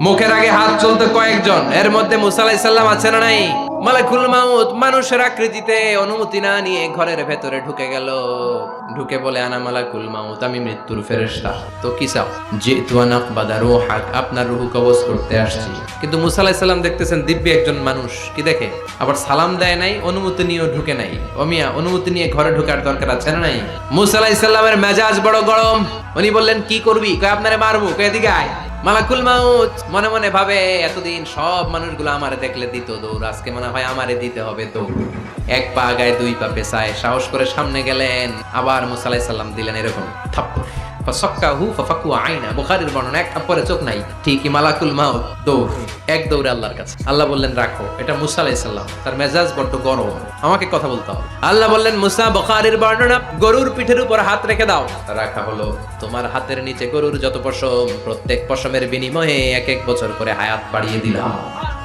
মুখের আগে হাত চলতো কয়েকজন। এর মধ্যে মুসা আছে না নাই? মালাকুল মাউত, মানুষের আকৃতিতে অনুমতি না নিয়ে ঘরের ভেতরে ঢুকে গেল। ঢুকে বলে, আনা মালাকুল মাউত, আমি মৃত্যুর ফেরেশতা। তো কি চাও? যে তুয়ানাক বাদা রোহাক, আপনার রুহু কবজ করতে আসছি। কিন্তু মুসা আলাইসাল্লাম দেখতেছেন দিব্য একজন মানুষ। কি দেখে? আবার সালাম দেয় নাই, অনুমতি নিয়েও ঢুকে নাই। অমিয়া অনুমতি নিয়ে ঘরে ঢোকার দরকার আছে না নাই? মুসা আলাইসাল্লামের মেজাজ বড় গরম। উনি বললেন, কি করবি? কয়, আপনারে মারবো? কয়, এদিকে আয়। মালাকুল মাউত, মনে মনে ভাবে, এতদিন সব মানুষগুলো আমারে দেখলে দিত দৌড়। আজকে মনে হয় আমারে দিতে হবে দৌড়। এক পা গায়ে, দুই পা পেছায় সাহস করে সামনে গেলেন, আবার মুসালাই সাল্লাম দিলেন এরকম থাপ্পড়। ফাসাক্কাহু ফাফাকু আইনা। বুখারীর বর্ণনা, এক থাপ্পড়ে চোখ নাই ঠিকই মালাকুল মাউত, দৌড়, এক দৌড়ে আল্লাহর কাছে। আল্লাহ বললেন, রাখো, এটা মুসা আলাইহিস তার মেজাজ বড্ড গরম, আমাকে কথা বলতে হবে। আল্লাহ বললেন, মুসা, বুখারীর বর্ণনা, গরুর পিঠের উপর হাত রেখে দাও। রাখা হলো, তোমার হাতের নিচে গরুর যত পশম, প্রত্যেক পশমের বিনিময়ে এক এক বছর করে হায়াত বাড়িয়ে দিলাম।